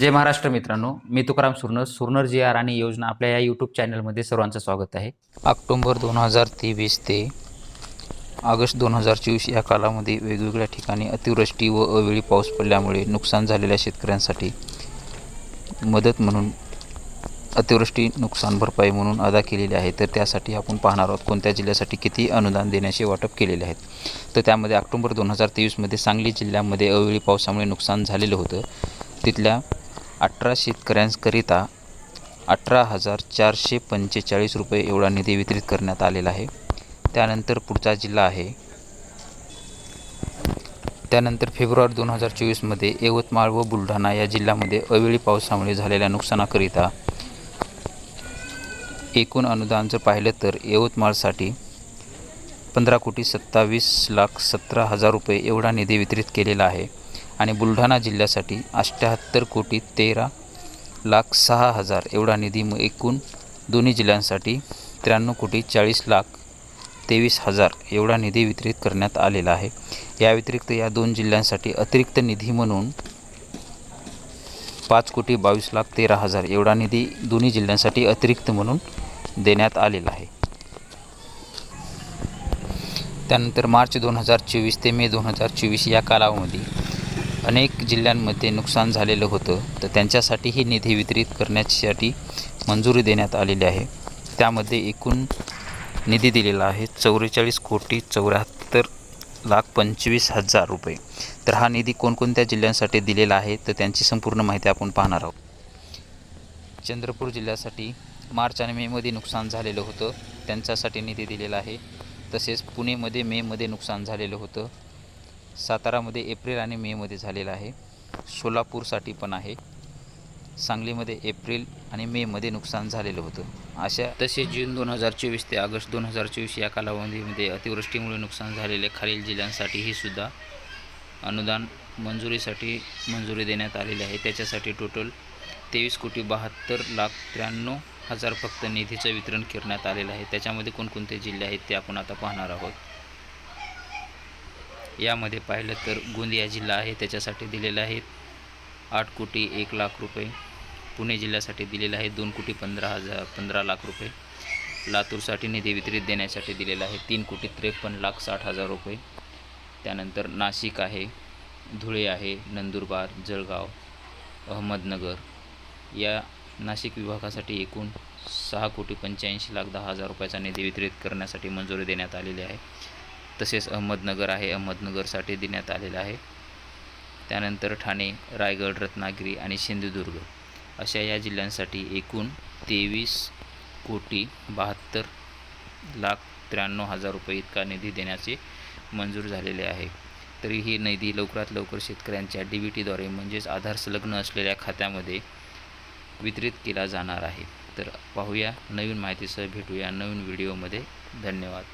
जय महाराष्ट्र मित्रांनो मी तुकाराम सुरनर सुरनर जी आर आणि योजना आपल्या या यूट्यूब चॅनलमध्ये सर्वांचं स्वागत आहे. ऑक्टोंबर दोन हजार तेवीस ते ऑगस्ट दोन हजार चोवीस या कालामध्ये वेगवेगळ्या ठिकाणी अतिवृष्टी व अवेळी पाऊस पडल्यामुळे नुकसान झालेल्या शेतकऱ्यांसाठी मदत म्हणून अतिवृष्टी नुकसान भरपाई म्हणून अदा केलेली आहे. तर त्यासाठी आपण पाहणार आहोत कोणत्या जिल्ह्यासाठी किती अनुदान देण्याचे वाटप केलेले आहेत. तर त्यामध्ये ऑक्टोंबर दोन हजार तेवीसमध्ये सांगली जिल्ह्यामध्ये अवेळी पावसामुळे नुकसान झालेलं होतं. तिथल्या अठरा शेतकऱ्यांकरिता अठरा हजार चारशे पंचेचाळीस रुपये एवढा निधी वितरित करण्यात आलेला आहे. त्यानंतर पुढचा जिल्हा आहे. त्यानंतर फेब्रुवारी दोन हजार चोवीसमध्ये यवतमाळ व बुलढाणा या जिल्ह्यामध्ये अवेळी पावसामुळे झालेल्या नुकसानाकरिता एकूण अनुदान जर पाहिलं तर यवतमाळसाठी पंधरा कोटी सत्तावीस लाख सतरा हजार रुपये एवढा निधी वितरित केलेला आहे. आणि बुलढाणा जिल्ह्यासाठी अठ्ठ्याहत्तर कोटी तेरा लाख सहा हजार एवढा निधी एकूण दोन्ही जिल्ह्यांसाठी त्र्याण्णव कोटी चाळीस लाख तेवीस हजार एवढा निधी वितरित करण्यात आलेला आहे. या व्यतिरिक्त या दोन जिल्ह्यांसाठी अतिरिक्त निधी म्हणून पाच कोटी बावीस लाख तेरा हजार एवढा निधी दोन्ही जिल्ह्यांसाठी अतिरिक्त म्हणून देण्यात आलेला आहे. त्यानंतर मार्च दोन हजार चोवीस ते मे दोन हजार चोवीस या कालावधी अनेक जिल्ह्यांमध्ये नुकसान झालेलं होतं. तर त्यांच्यासाठी ही निधी वितरित करण्यासाठी मंजुरी देण्यात आलेली आहे. त्यामध्ये एकूण निधी दिलेला आहे चौवेचाळीस कोटी चौऱ्याहत्तर लाख पंचवीस हजार रुपये. तर हा निधी कोणकोणत्या जिल्ह्यांसाठी दिलेला आहे? तर त्यांची संपूर्ण माहिती आपण पाहणार आहोत. चंद्रपूर जिल्ह्यासाठी मार्च आणि मेमध्ये नुकसान झालेलं होतं. त्यांच्यासाठी निधी दिलेला आहे. तसेच पुणेमध्ये मेमध्ये नुकसान झालेलं होतं. सातारामध्ये एप्रिल आणि मेमध्ये झालेलं आहे. सोलापूरसाठी पण आहे. सांगलीमध्ये एप्रिल आणि मेमध्ये नुकसान झालेलं होतं. अशा तसे जून दोन हजार चोवीस ते ऑगस्ट दोन हजार चोवीस या कालावधीमध्ये अतिवृष्टीमुळे नुकसान झालेले खालील जिल्ह्यांसाठीही सुद्धा अनुदान मंजुरीसाठी मंजुरी देण्यात आलेली आहे. त्याच्यासाठी टोटल तेवीस कोटी बहात्तर लाख त्र्याण्णव हजार फक्त निधीचं वितरण करण्यात आलेलं आहे. त्याच्यामध्ये कोणकोणते जिल्हे आहेत ते आपण आता पाहणार आहोत. यामध्ये पाहिलं तर गोंदिया जिल्हा आहे त्याच्यासाठी दिलेलं आहे आठ कोटी एक लाख रुपये. पुणे जिल्ह्यासाठी दिलेलं आहे दोन कोटी पंधरा हजार पंधरा लाख रुपये. लातूरसाठी निधी वितरित देण्यासाठी दिलेला आहे तीन कोटी त्रेपन्न लाख साठ हजार रुपये. त्यानंतर नाशिक आहे धुळे आहे नंदुरबार जळगाव अहमदनगर. या नाशिक विभागासाठी एकूण सहा कोटी पंच्याऐंशी लाख दहा हजार रुपयाचा निधी वितरित करण्यासाठी मंजुरी देण्यात आलेली आहे. तसेच अहमदनगर आहे. अहमदनगरसाठी देण्यात आलेलं आहे. त्यानंतर ठाणे रायगड रत्नागिरी आणि सिंधुदुर्ग अशा या जिल्ह्यांसाठी एकूण तेवीस कोटी बहात्तर लाख त्र्याण्णव हजार रुपये इतका निधी देण्याचे मंजूर झालेले आहे. तरी ही निधी लवकरात लवकर शेतकऱ्यांच्या डी बी टीद्वारे म्हणजेच आधार संलग्न असलेल्या खात्यामध्ये वितरित केला जाणार आहे. तर पाहूया नवीन माहितीसह भेटूया नवीन व्हिडिओमध्ये. धन्यवाद.